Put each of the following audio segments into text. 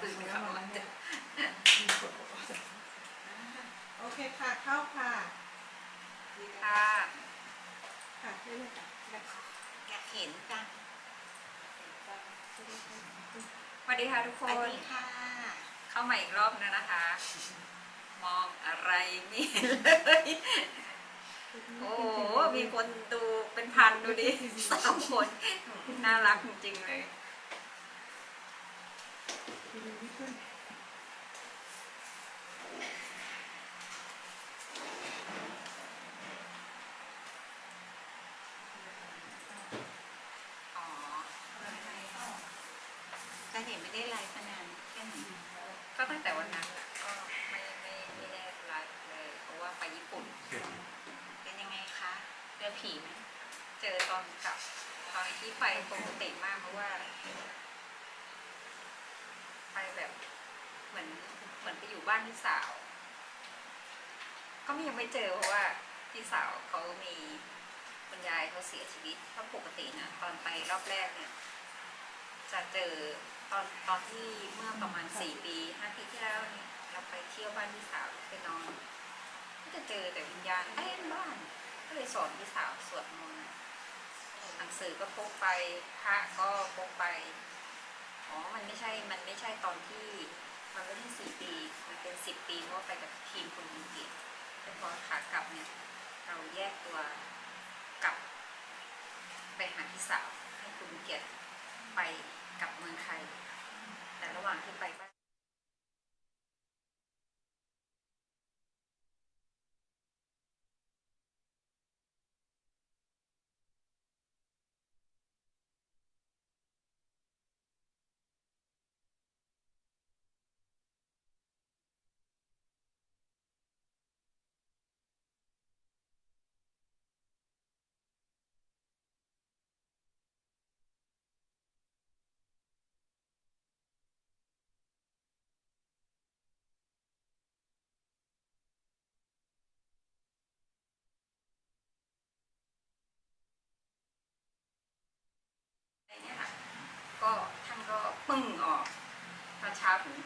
คืนเขาอะโอเคค่ะ เข้าค่ะค่ะค่ะได้เลยค่ะอยากเห็นจังสวัสดีค่ะทุกคสวัสนดีค่ะ เข้ามาอีกรอบนะนะคะ มองอะไรไม่เห็นเลยโอ้โหมีคนดูเป็นพันดูดิสามคน น่ารักจริงๆเลย อ๋อ จะ เห็นไม่ได้ไลฟ์มานานแค่ไหนก็ตั้งแต่วันนั้นแหละก็ไม่ไม่ไม่ได้ไลฟ์เลย เพราะว่าไปญี่ปุ่น เป็นยังไงคะเจอผีไหมเจอตอนกลับตอนที่ไปปกติมากเพราะว่า ไปแบบเหมือนเหมือนไปอยู่บ้านพี่สาว ก็ไม่ยังไม่เจอเพราะว่าพี่สาวเขามีคุณยายเขาเสียชีวิตเพราะปกตินะตอนไปรอบแรกเนี่ยจะเจอ ตอนตอนที่เมื่อประมาณสี่ปีห้าปีที่แล้วนี่เราไปเที่ยวบ้านพี่สาวไปนอนก็จะเจอแต่วิญญาณเต็มบ้าน ก็เลยสอนพี่สาวสวดมนต์หนังสือก็พกไปพระก็พกไปอ๋อมันไม่ใช่มันไม่ใช่ตอนที่มันไม่ใช่สี่ปี มันเป็นสิบปีเพราะว่าไปกับทีมคุณยิงกียรติแต่พอขากลับเนี่ยเราแยกตัวกลับ ไปหาพี่สาวให้คุณเกียรติไปกลับเมืองไทย แต่ระหว่างที่ไป ท่านก็ปึ้งออกตอนเช้าถึง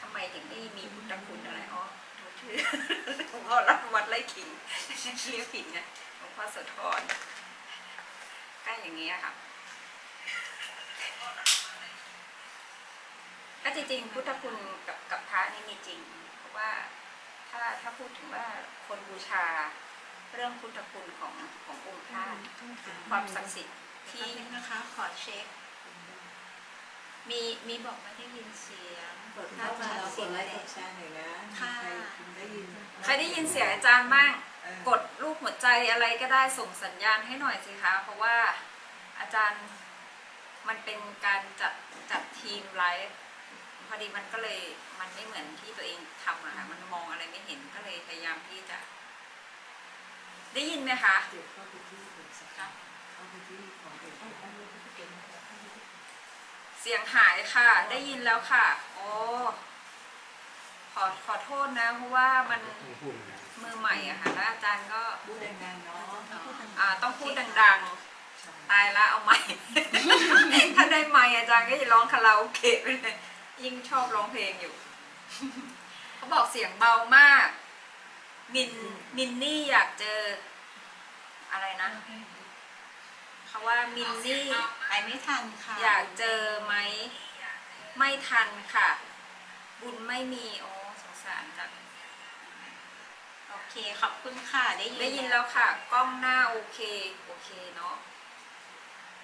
ทำไมถึงไม่มีพุทธคุณอะไรอ๋อเขาชื่อหลวงพ่อรับวัดไร่ขิงเรียกผิดไงหลวงพ่อโสธรก็อย่างนี้ยค่ะก็จริงๆพุทธคุณกับกับพระนี่มีจริง เพราะว่าถ้าถ้าพูดถึงว่าคนบูชาเรื่องพุทธคุณของขององค์พระความศักดิ์สิทธิ์ที่ที่งนะคะขอเช็ค มีมีบอกไม่ได้ยินเสียงกดเข้ามาแล้วกดไลค์กดแชร์หน่อยนะค่ะใครคุณได้ยินใครได้ยินเสียงอาจารย์บ้างเออกดรูปหัวใจอะไรก็ได้ส่งสัญญาณให้หน่อยสิคะเพราะว่าอาจารย์มันเป็นการจัดจัดทีมไลฟ์พอดีมันก็เลยมันไม่เหมือนที่ตัวเองทำอะค่ะมันมองอะไรไม่เห็นก็เลยพยายามที่จะ ได้ยินไหมคะเดี๋ยวเข้าไปที่โทรศัพท์เข้าไปที่ของเป็นอันนี้ที่เป็นเสียงหายค่ะ ได้ยินแล้วค่ะ โอ้ขอขอโทษนะ เพราะว่ามันมือใหม่อะค่ะแล้วอาจารย์ก็พูดดังๆเนาะอ่า ต้องพูดดังๆ ตายละเอาใหม่ ถ้าได้ใหม่อาจารย์ก็จะร้องคาราโอเกะไปเลยยิ่งชอบร้องเพลงอยู่ เขาบอกเสียงเบามาก มินมินนี่อยากเจอ อะไรนะ เขาว่ามินนี่ ไปไม่ทันค่ะอยากเจอไหมไม่ทันค่ะ บุญไม่มีโอ้สงสารจังโอเคขอบคุณค่ะได้ยินได้ยินแล้วค่ะ กล้องหน้าโอเคโอเคเนาะ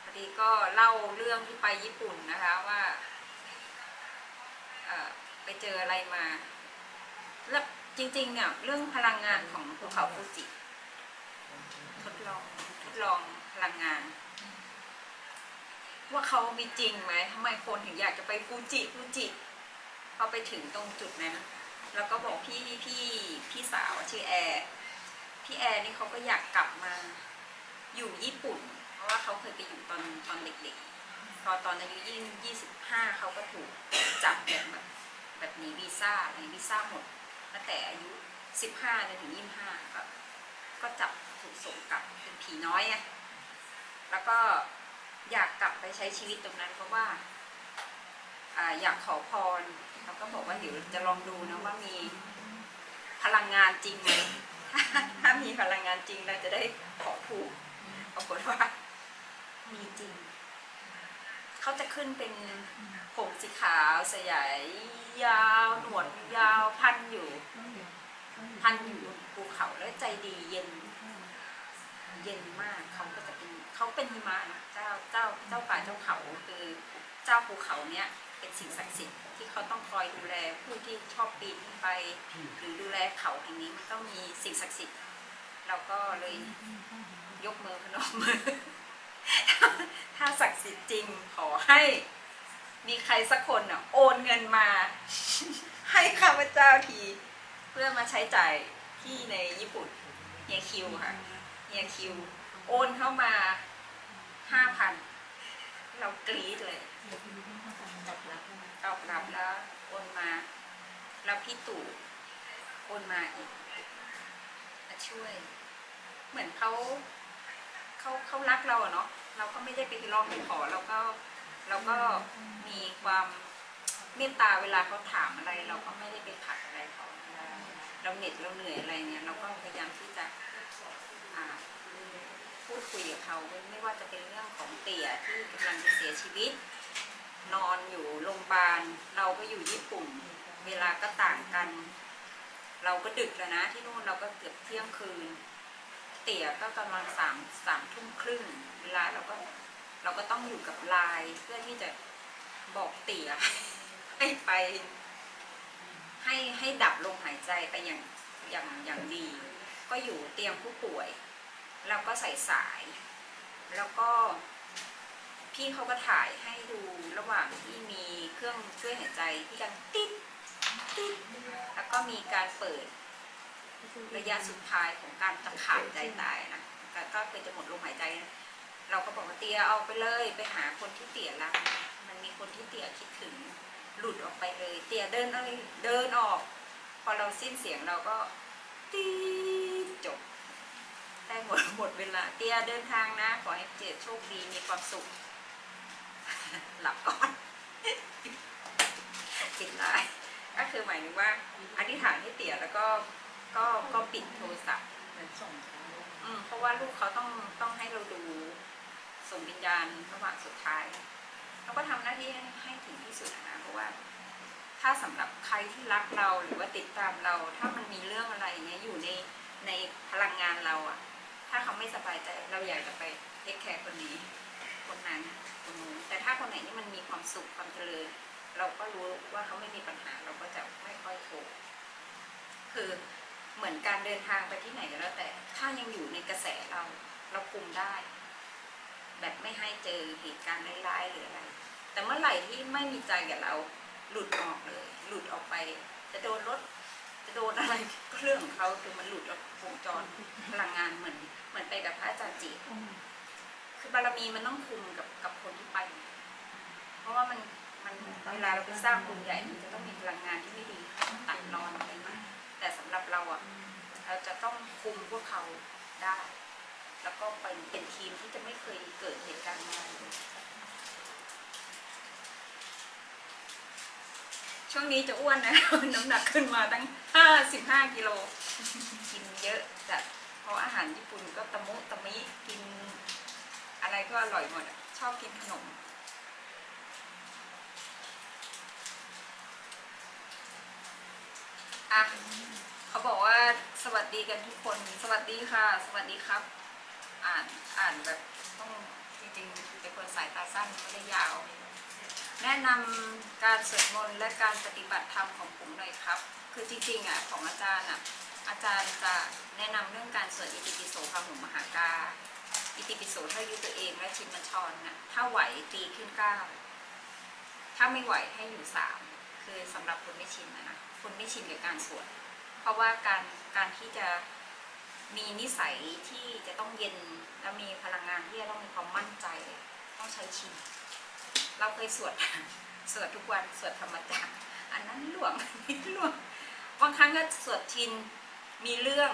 พอดีก็เล่าเรื่องที่ไปญี่ปุ่นนะคะว่าเอ่อไปเจออะไรมาแล้วจริงๆเนี่ยเรื่องพลังงานของภูเขาฟูจิ ทดลองทดลองพลังงาน ว่าเขามีจริงไหมทำไมคนถึงอยากจะไปฟูจิฟูจิพอไปถึงตรงจุดนั้น แล้วก็บอกพี่พี่พี่สาวชื่อแอร์พี่แอร์นี่เขาก็อยากกลับมาอยู่ญี่ปุ่น เพราะว่าเขาเคยไปอยู่ตอนตอนเด็กๆ ตอนตอนอายุยี่ยี่สิบห้าเขาก็ถูกจับแบบแบบแบบหนีวีซ่าหนีวีซ่าหมดตั้งแต่อายุสิบห้าจนถึงยี่สิบห้าก็ก็จับถูกส่งกลับเป็นผีน้อยไงแล้วก็ อยากกลับไปใช้ชีวิตตรงนั้นเพราะว่าอยากขอพรเราก็บอกว่าเดี๋ยวจะลองดูนะว่ามีพลังงานจริงไหมถ้าถ้ามีพลังงานจริงเราจะได้ขอผูกปรากฏว่ามีจริง เขาจะขึ้นเป็นผมสีขาวสยายยาวหนวดยาวพันอยู่ พันอยู่บนภูเขาแล้วใจดีเย็น เย็นมากเขาก็จะเป็น เขาเป็นหิมะนะเจ้าเจ้าเจ้าป่าเจ้าเขาคือเจ้าภูเขาเนี้ยเป็นสิ่งศักดิ์สิทธิ์ที่เขาต้องคอยดูแลผู้ที่ชอบปีนขึ้นไป หรือดูแลเขาแห่งนี้มันต้องมีสิ่งศักดิ์สิทธิ์เราก็เลยยกมือพนมมือถ้าศักดิ์สิทธิ์จริงขอให้มีใครสักคนอะโอนเงินมา ให้ข้าพเจ้าที เพื่อมาใช้จ่ายที่ในญี่ปุ่นเฮียคิวค่ะเฮียคิว โอนเข้ามา ห้าพันเรากรี๊ดเลยจับรับตอบรับแล้วโอนมา แล้วพี่ตู่โอนมาอีกมาช่วย เหมือนเขาเขาเขารักเราอะเนาะเราก็ไม่ได้ไปร้องไปขอเราก็เราก็มีความเมตตาเวลาเขาถามอะไร เราก็ไม่ได้ไปขัดอะไรเขาเราเหน็ดเราเหนื่อยอะไรเนี่ยเราก็พยายามที่จะ พูดคุยกับเขาไม่ว่าจะเป็นเรื่องของเตี่ยที่กำลังจะเสียชีวิต นอนอยู่โรงพยาบาลเราก็อยู่ญี่ปุ่น เวลาก็ต่างกัน เราก็ดึกแล้วนะที่นู่นเราก็เกือบเที่ยงคืน เตี่ยก็ประมาณสามสามทุ่มครึ่งเวลาเราก็เราก็ต้องอยู่กับไลน์เพื่อที่จะบอกเตี่ยให้ไป ให้ให้ดับลมหายใจไปอย่างอย่างอย่างดี ก็อยู่เตียงผู้ป่วย แล้วก็ใส่สาย แล้วก็พี่เขาก็ถ่ายให้ดูระหว่างที่มีเครื่องช่วยหายใจที่กันติ๊ดติ๊ดแล้วก็มีการเปิดระยะสุดท้ายของการจะขาดใจตายนะแต่ก็คือจะหมดลมหายใจนะเราก็บอกว่าเตียเอาไปเลยไปหาคนที่เตียรักมันมีคนที่เตียคิดถึงหลุดออกไปเลย เตียเดินอะไรเดินออก พอเราสิ้นเสียงเราก็ตีดจบ ได้หมดหมดเวลาเตียเดินทางนะ ขอให้เจดโชคดีมีความสุข หลับก่อนปิดไลน์ก็คือหมายถึงว่าอธิษฐานให้เตี่ยแล้วก็ก็ก็ปิดโทรศัพท์เหมือนส่งเขาอืมเพราะว่าลูกเขาต้องต้องให้เราดูส่งวิญญาณระหว่างสุดท้ายเราก็ทำหน้าที่ให้ให้ถึงที่สุดนะเพราะว่า ถ้าสำหรับใครที่รักเราหรือว่าติดตามเรา ถ้ามันมีเรื่องอะไรเนี้ยอยู่ในในพลังงานเราอะ ถ้าเขาไม่สบายใจเราอยากจะไปเทคแคร์คนนี้คนนั้นคนนู้นแต่ถ้าคนไหนที่มันมีความสุขความเจริญ เราก็รู้ว่าเขาไม่มีปัญหาเราก็จะไม่ค่อยโทรคือเหมือนการเดินทางไปที่ไหนก็แล้วแต่ ถ้ายังอยู่ในกระแสเราเราคุมได้ แบบไม่ให้เจอเหตุการณ์ร้ายๆหรืออะไร แต่เมื่อไหร่ที่ไม่มีใจกับเราหลุดออกเลย หลุดออกไป จะโดนรถ จะโดนอะไรก็เรื่องของเขาคือมันหลุดออกวงจรพลังงานเหมือน เหมือนไปกับพระอาจารย์จีคือบารมีมันต้องคุมกับกับคนที่ไป เพราะว่ามันมันเวลาเราไปสร้างกลุ่มใหญ่มันจะต้องมีพลังงานที่ไม่ดีตัดรอนอะไรมาแต่สำหรับเราอะเราจะต้องคุมพวกเขาได้ แล้วก็เป็นเป็นทีมที่จะไม่เคยเกิดเหตุการณ์อะไรเลย ช่วงนี้จะอ้วนนะ น้ำหนักขึ้นมาตั้งห้าสิบห้ากิโล กินเยอะจัดเพราะอาหารญี่ปุ่นก็ตะมุตะมิกิน อะไรก็อร่อยหมดชอบกินขนม อะ เขาบอกว่าสวัสดีกันทุกคน สวัสดีค่ะ สวัสดีครับ อ่านอ่านแบบต้องจริงๆเป็นคนสายตาสั้นไม่ได้ยาว แนะนำการสวดมนต์และการปฏิบัติธรรมของผมหน่อยครับ คือจริงๆอะของอาจารย์อะอาจารย์จะแนะนำเรื่องการสวดอิติปิโสพระหุมหากาอิติปิโสถ้ายุตัวเองและชินมัญชรนะถ้าไหวตีขึ้นเก้าถ้าไม่ไหวให้อยู่สามคือสำหรับคนไม่ชินนะนะคนไม่ชินกับการสวดเพราะว่าการการที่จะมีนิสัยที่จะต้องเย็นแล้วมีพลังงานที่จะต้องมีความมั่นใจ ต้องใช้ชิน เราเคยสวด สวดทุกวันสวดธรรมจักรอันนั้นหลวงอันนี้หลวงบางครั้งก็สวดชินมีเรื่อง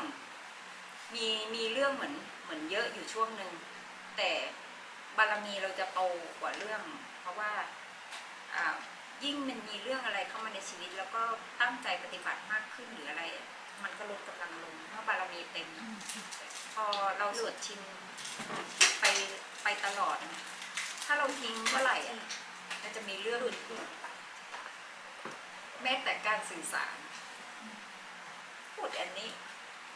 มีมีเรื่องเหมือนเหมือนเยอะอยู่ช่วงหนึ่งแต่บารมีเราจะโตกว่าเรื่อง เพราะว่าอ่ายิ่งมันมีเรื่องอะไรเข้ามาในชีวิต แล้วก็ตั้งใจปฏิบัติมากขึ้นหรืออะไร มันก็ลดกำลังลงเมื่อบารมีเต็ม พอเราสวดชินไปไปตลอดนะ ถ้าเราทิ้งเมื่อไหร่อะมันจะมีเรื่องแม้แต่การสื่อสาร พูดอันนี้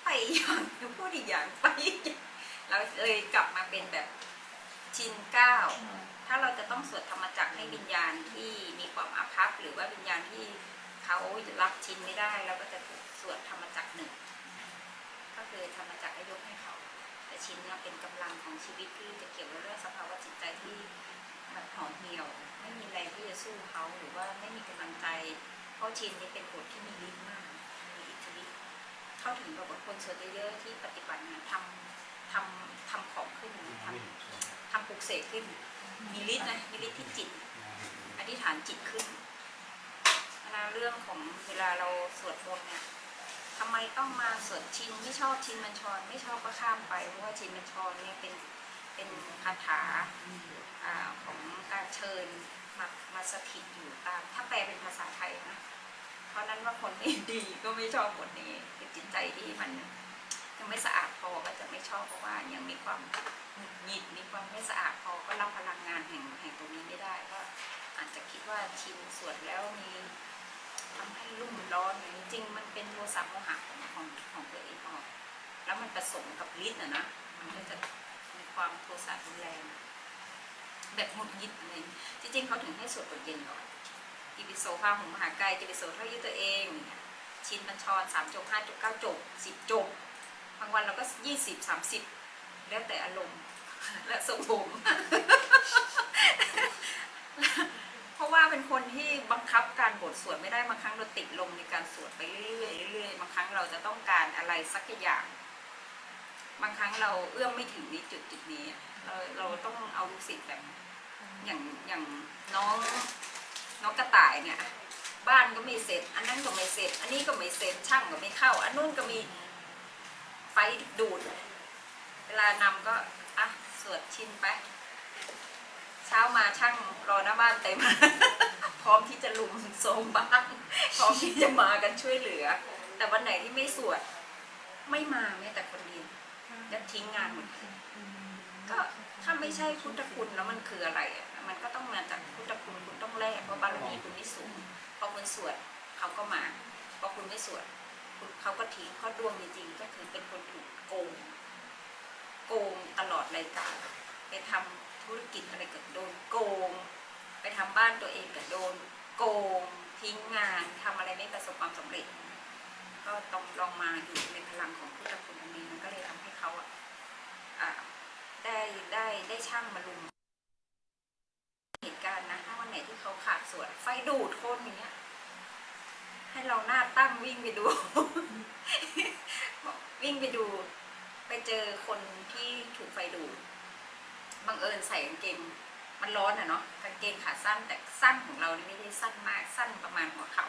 ไปอีกอย่างพูดอีกอย่างไปอีกอย่างเราเลยกลับมาเป็นแบบชินเก้าถ้าเราจะต้องสวดธรรมจักรให้วิญญาณที่มีความอาภัพหรือว่าวิญญาณที่เขารับชินไม่ได้เราก็จะสวดธรรมจักรหนึ่งก็คือธรรมจักรให้ยกให้เขา แต่ชิ้นเนี่ยเป็นกำลังของชีวิตที่จะเกี่ยวกับเรื่องสภาวะจิตใจที่แบบห่อเหี่ยว ไม่มีแรงที่จะสู้เขาหรือว่าไม่มีกำลังใจ เพราะชินนี่เป็นบทที่มีฤทธิ์มากมีอิทธิฤทธิ์เข้าถึงกับบทคนส่วนเยอะๆที่ปฏิบัติงานทำทำทำของขึ้นทำทำปลุกเสกขึ้น มีฤทธิ์นะมีฤทธิ์ที่จิตอธิษฐานจิตขึ้นเรื่องของเวลาเราสวดมนต์เนี่ย ทำไมต้องมาสวดชินไม่ชอบชินบัญชร ไม่ชอบก็ข้ามไปเพราะว่าชินบัญชรเนี่ยเป็นเป็นคาถาอของการเชิญมามาสถิตอยู่ตาม ถ้าแปลเป็นภาษาไทยนะเพราะนั้นว่าคนไม่ดีก็ไม่ชอบบทนี้คือจิตใจที่มันยังไม่สะอาดพอก็จะไม่ชอบเพราะว่ายังมีความหงุดหงิดมีความไม่สะอาดพอก็รับพลังงานแห่งแห่งตรงนี้ไม่ได้ก็อาจจะคิดว่าชินสวดแล้วมี ทำให้รุ่มร้อนอย่างจริงมันเป็นโทสะโมหะของของของตัวเองออก แล้วมันผสมกับฤทธิ์นะนะมันก็จะมีความโทสะรุนแรง แบบหงุดหงิดอะไรอย่างนี้จริงๆเขาถึงให้สวดบทเย็นก่อนอิปิโสภาหุมมหากายอิปิโสเท่ายึดตัวเองชินบัญชรสามจบห้าจบเก้าจบสิบจบบางวันเราก็ยี่สิบสามสิบแล้วแต่อารมณ์และสมผมเพราะว่า เป็นคนที่บังคับการบทสวดไม่ได้บางครั้งเราติดลมในการสวดไปเรื่อยๆเรื่อยๆบางครั้งเราจะต้องการอะไรสักอย่าง บางครั้งเราเอื้อมไม่ถึงในจุดจุดนี้ เราเราต้องเอาลูกศิษย์แบบอย่างอย่างน้องน้องกระต่ายเนี่ย บ้านก็ไม่เสร็จ อันนั้นก็ไม่เสร็จ อันนี้ก็ไม่เสร็จช่างก็ไม่เข้า อันนู้นก็มีไฟดูด เวลานำก็อะสวดชินไปเช้ามาช่างรอหน้าบ้านเต็ม พร้อมที่จะลุมโซมบ้านพร้อมที่จะมากันช่วยเหลือ แต่วันไหนที่ไม่สวด ไม่มาแม้แต่คนเดียวแล้วทิ้งงานหมดก็ถ้าไม่ใช่พุทธคุณแล้วมันคืออะไรอะมันก็ต้องมาจากพุทธคุณคุณต้องแลกเพราะบารมีคุณไม่สูงพอคุณสวดเขาก็มาพอคุณไม่สวดเขาก็ทิ้งเพราะดวงจริงๆก็คือเป็นคนถูกโกงโกงตลอดรายการไปทำธุรกิจอะไรก็โดนโกง ไปทำบ้านตัวเองก็โดนโกงทิ้งงานทำอะไรไม่ประสบความสำเร็จ ก็ต้องลองมาอยู่ในพลังของพุทธคุณอันนี้มันก็เลยทำให้เขาอะได้ได้ได้ช่างมาลุมเหตุการณ์นะถ้าวันไหนที่เขาขาดส่วน ไฟดูดคนอย่างเงี้ย ให้เราหน้าตั้งวิ่งไปดู วิ่งไปดู ไปเจอคนที่ถูกไฟดูดบังเอิญใส่กางเกง มันร้อนอะเนาะกางเกงขาสั้นแต่สั้นของเรานี่ไม่ได้สั้นมากสั้นประมาณหัวเข่า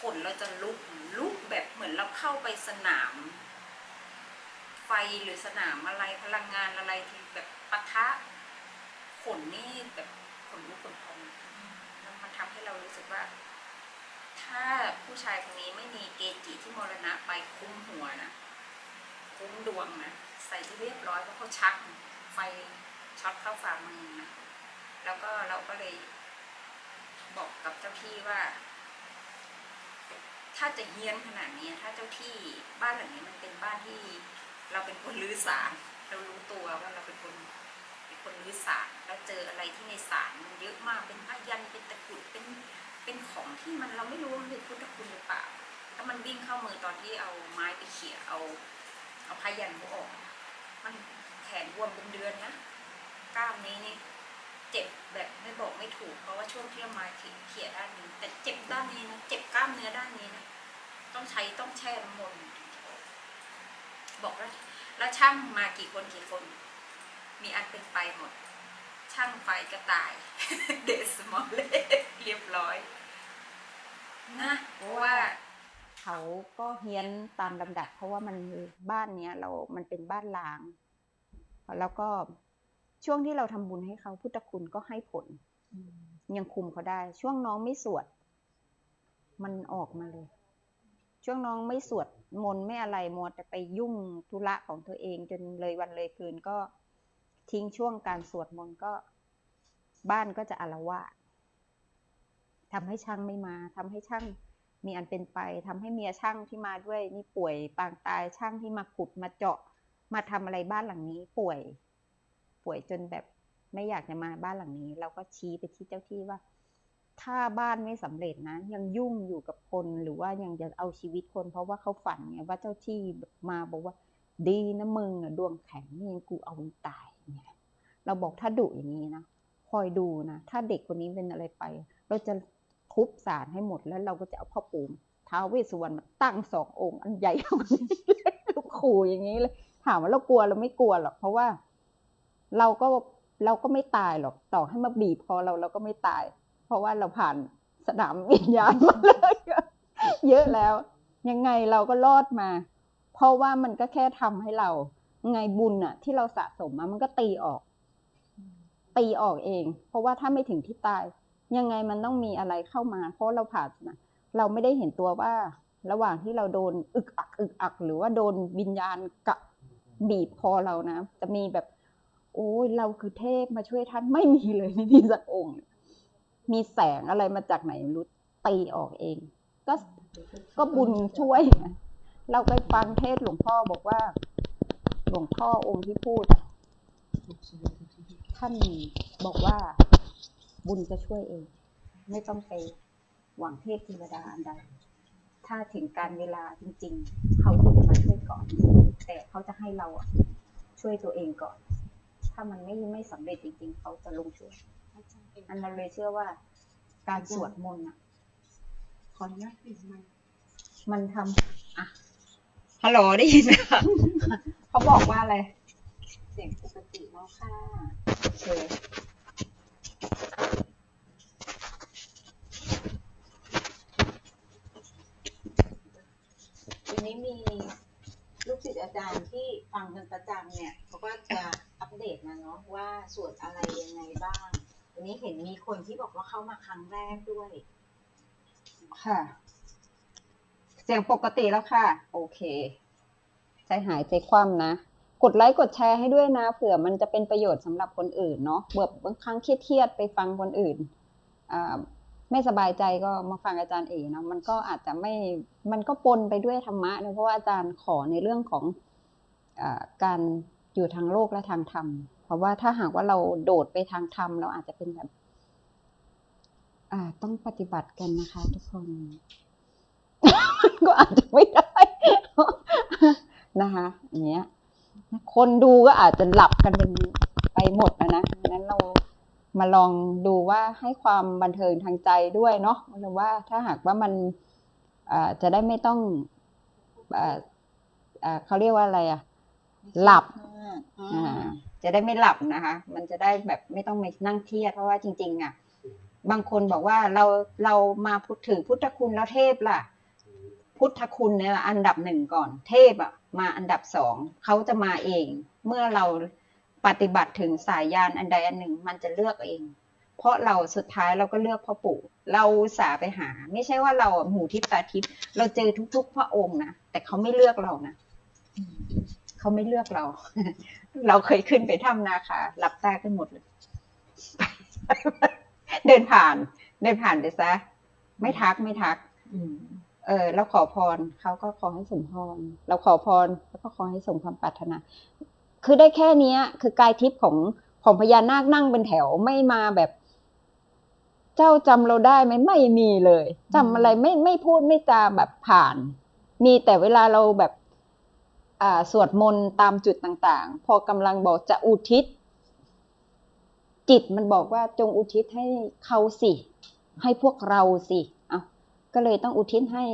ขนเราจะลุกลุกแบบเหมือนเราเข้าไปสนาม ไฟหรือสนามอะไรพลังงานอะไรที่แบบปะทะขนนี่แบบขนลุกขนพองแล้วมันทำให้เรารู้สึกว่า ถ้าผู้ชายคนนี้ไม่มีเกจิที่มรณะไปคุ้มหัวนะคุ้มดวงนะใส่ที่เรียบร้อยเพราะเขาชักไฟ ช็อตเข้าฝ่ามือ แล้วก็เราก็เลยบอกกับเจ้าที่ว่า ถ้าจะเฮี้ยนขนาดนี้ ถ้าเจ้าที่บ้านหลังนี้มันเป็นบ้านที่ เราเป็นคนรื้อสารเรารู้ตัวว่าเราเป็นคนเป็นคนรื้อสารแล้วเจออะไรที่ในสารมันเยอะมากเป็นพยันเป็นตะกรุดเป็นเป็นของที่มันเราไม่รู้มันเป็นพุทธคุณหรือเปล่าถ้ามันวิ่งเข้ามือตอนที่เอาไม้ไปเขี่ยเอา เอาพยันเขาออก มันแขนบวมเป็นเดือนนะ กล้ามนี้นี่เจ็บแบบไม่บอกไม่ถูก เพราะว่าช่วงที่เอาไม้เขี่ยด้านนี้ แต่เจ็บด้านนี้นะเจ็บกล้ามเนื้อด้านนี้นะต้องใช้ต้องแช่น้ำมนต์บอกแล้วแล้วช่างมากี่คนกี่คน มีอันเป็นไปหมด ช่างไฟกระต่าย เดสมอลเล่เรียบร้อย นะเพราะว่าเขาก็เฮี้ยนตามลำดับ เพราะว่ามันบ้านเนี้ย เรา มันเป็นบ้านลาง แล้วก็ ช่วงที่เราทำบุญให้เขาพุทธคุณก็ให้ผล ยังคุมเขาได้ ช่วงน้องไม่สวด มันออกมาเลย ช่วงน้องไม่สวดมนต์ไม่อะไรมัวแต่ไปยุ่งธุระของตัวเอง จนเลยวันเลยคืนก็ทิ้งช่วงการสวดมนต์ก็บ้านก็จะอาละวาดทำให้ช่างไม่มาทำให้ช่างมีอันเป็นไปทำให้เมียช่างที่มาด้วยนี่ป่วยปางตายช่างที่มาขุดมาเจาะมาทำอะไรบ้านหลังนี้ป่วย ป่วยจนแบบไม่อยากจะมาบ้านหลังนี้ เราก็ชี้ไปที่เจ้าที่ว่า ถ้าบ้านไม่สำเร็จนะ ยังยุ่งอยู่กับคนหรือว่ายังจะเอาชีวิตคน เพราะว่าเขาฝันไงว่าเจ้าที่มาบอกว่า ดีนะมึงอะดวงแข็งนี่ยังกูเอามึงตายเนี่ยเราบอกถ้าดุอย่างนี้นะคอยดูนะถ้าเด็กคนนี้เป็นอะไรไป เราจะทุบสารให้หมดแล้วเราก็จะเอาพ่อปู่ท้าวเวสสุวรรณมาตั้งสององค์อันใหญ่เท่านี้ขู่อย่างนี้เลยถามว่าเรากลัวเราไม่กลัวหรอกเพราะว่า เราก็เราก็ไม่ตายหรอกต่อให้มาบีบคอเราเราก็ไม่ตาย เพราะว่าเราผ่านสนามวิญญาณมาเลยเยอะแล้ว ยังไงเราก็รอดมา เพราะว่ามันก็แค่ทำให้เรา ไงบุญอะที่เราสะสมมามันก็ตีออก ตีออกเอง เพราะว่าถ้าไม่ถึงที่ตาย ยังไงมันต้องมีอะไรเข้ามา เพราะเราผ่านนะเราไม่ได้เห็นตัวว่า ระหว่างที่เราโดนอึกอักอึกอัก หรือว่าโดนวิญญาณกะบีบคอเรานะ จะมีแบบ โอ้ยเราคือเทพมาช่วยท่านไม่มีเลยไม่มีสักองค์ มีแสงอะไรมาจากไหนรู้ตีออกเอง ก็ก็บุญช่วย เราไปฟังเทศหลวงพ่อบอกว่า หลวงพ่อองค์ที่พูดอะท่านบอกว่าบุญจะช่วยเอง ไม่ต้องไปหวังเทพเทวดาอันใดถ้าถึงการเวลาจริง ๆ เขาจะมาช่วยก่อน แต่เขาจะให้เราช่วยตัวเองก่อน ถ้ามันไม่ไม่สำเร็จจริง ๆ เขาจะลงช่วยอันนั้นเลยเชื่อว่า การสวดมนต์อะขออนุญาตปิดไมค์มันทำอะฮัลโหลได้ยินไหมคะเขาบอกว่าอะไร เสียงปกติแล้วค่ะโอเคทีนี้มี ลูกศิษย์อาจารย์ที่ฟังกันประจำเนี่ยเขาก็จะอัปเดตมาเนาะว่าสวดอะไรยังไงบ้างวันนี้เห็นมีคนที่บอกว่าเข้ามาครั้งแรกด้วย ค่ะ เสียงปกติแล้วค่ะ โอเค ใจหายใจคว่ำนะ กดไลค์กดแชร์ให้ด้วยนะเผื่อมันจะเป็นประโยชน์สำหรับคนอื่นเนาะเบื่อบางครั้งเครียดๆไปฟังคนอื่นอ่า ไม่สบายใจก็มาฟังอาจารย์เอกเนาะมันก็อาจจะไม่มันก็ปนไปด้วยธรรมะนะเพราะว่าอาจารย์ขอในเรื่องของอการอยู่ทางโลกและทางธรรม เพราะว่าถ้าหากว่าเราโดดไปทางธรรมเราอาจจะเป็นแบบต้องปฏิบัติกันนะคะ ทุกคน ก็อาจจะไม่ได้นะคะอย่างเงี้ย คนดูก็อาจจะหลับกันเป็นไปหมดนะนะงั้นเรา มาลองดูว่าให้ความบันเทิงทางใจด้วยเนาะหรือว่าถ้าหากว่ามันอ่าจะได้ไม่ต้องอ่าอ่าเขาเรียกว่าอะไรอะหลับอ่าจะได้ไม่หลับนะคะ มันจะได้แบบไม่ต้องไปนั่งเครียดเพราะว่าจริง ๆอะบางคนบอกว่าเราเรามาพูดถึงพุทธคุณแล้วเทพล่ะ พุทธคุณเนี่ยอันดับหนึ่งก่อน เทพอะมาอันดับสองเขาจะมาเอง เมื่อเรา ปฏิบัติถึงสายยานอันใดอันหนึ่งมันจะเลือกเอง เพราะเราสุดท้ายเราก็เลือกพ่อปู่ เราสาไปหา ไม่ใช่ว่าเราหมูทิพย์ตาทิพย์เราเจอทุก ๆ พระองค์นะแต่เขาไม่เลือกเรานะเขาไม่เลือกเรา เราเคยขึ้นไปถ้ำนาคาหลับตากันหมดเลยเดินผ่านเดินผ่านไปซะ ไม่ทักไม่ทักเออเราขอพรเขาก็ขอให้สมพร เราขอพรแล้วก็ขอให้สมความปรารถนา คือได้แค่เนี้ย คือกายทิพย์ของของพญานาคนั่งเป็นแถวไม่มาแบบ เจ้าจำเราได้ไหมไม่มีเลยจำอะไรไม่ไม่พูดไม่จาแบบผ่าน มีแต่เวลาเราแบบ อ่าสวดมนต์ตามจุดต่างๆ พอกำลังบอกจะอุทิศ จิตมันบอกว่าจงอุทิศให้เขาสิ ให้พวกเราสิเอาก็เลยต้องอุทิศให้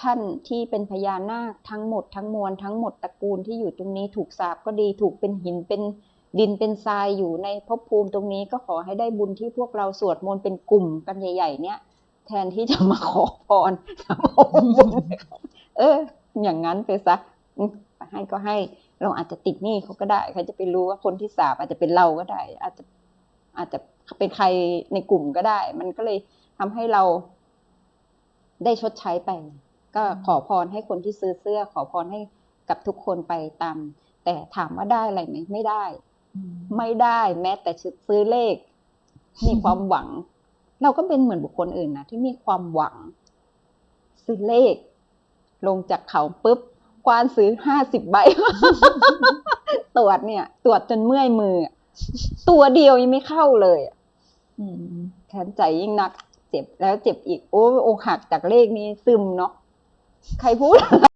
ท่านที่เป็นพญานาคทั้งหมดทั้งมวลทั้งหมดตระกูลที่อยู่ตรงนี้ถูกสาปก็ดีถูกเป็นหินเป็นดินเป็นทรายอยู่ในภพภูมิตรงนี้ก็ขอให้ได้บุญที่พวกเราสวดมนต์เป็นกลุ่มกันใหญ่ ๆ เนี่ย แทนที่จะมาขอพรเอบุญเออ อย่างนั้นไปซะให้ก็ให้เราอาจจะติดหนี้เขาก็ได้ใครจะไปรู้ว่าคนที่สาบอาจจะเป็นเราก็ได้ อาจจะอาจจะเป็นใครในกลุ่มก็ได้ มันก็เลยทำให้เรา ได้ชดใช้ไป ก็ขอพรให้คนที่ซื้อเสื้อ ขอพรให้กับทุกคนไปตาม แต่ถามว่าได้อะไรไหมไม่ได้ ไม่ได้แม้แต่ซื้อเลข มีความหวัง เราก็เป็นเหมือนบุคคลอื่นนะที่มีความหวัง ซื้อเลข ลงจากเขาปุ๊บกวานซื้อห้าสิบใบตรวจเนี่ย ตรวจจนเมื่อยมืออะตัวเดียวยังไม่เข้าเลยอะแขนใจยิ่งนัก เจ็บแล้วเจ็บอีกโอ้อกหักจากเลขนี้ซึมเนาะใครพูด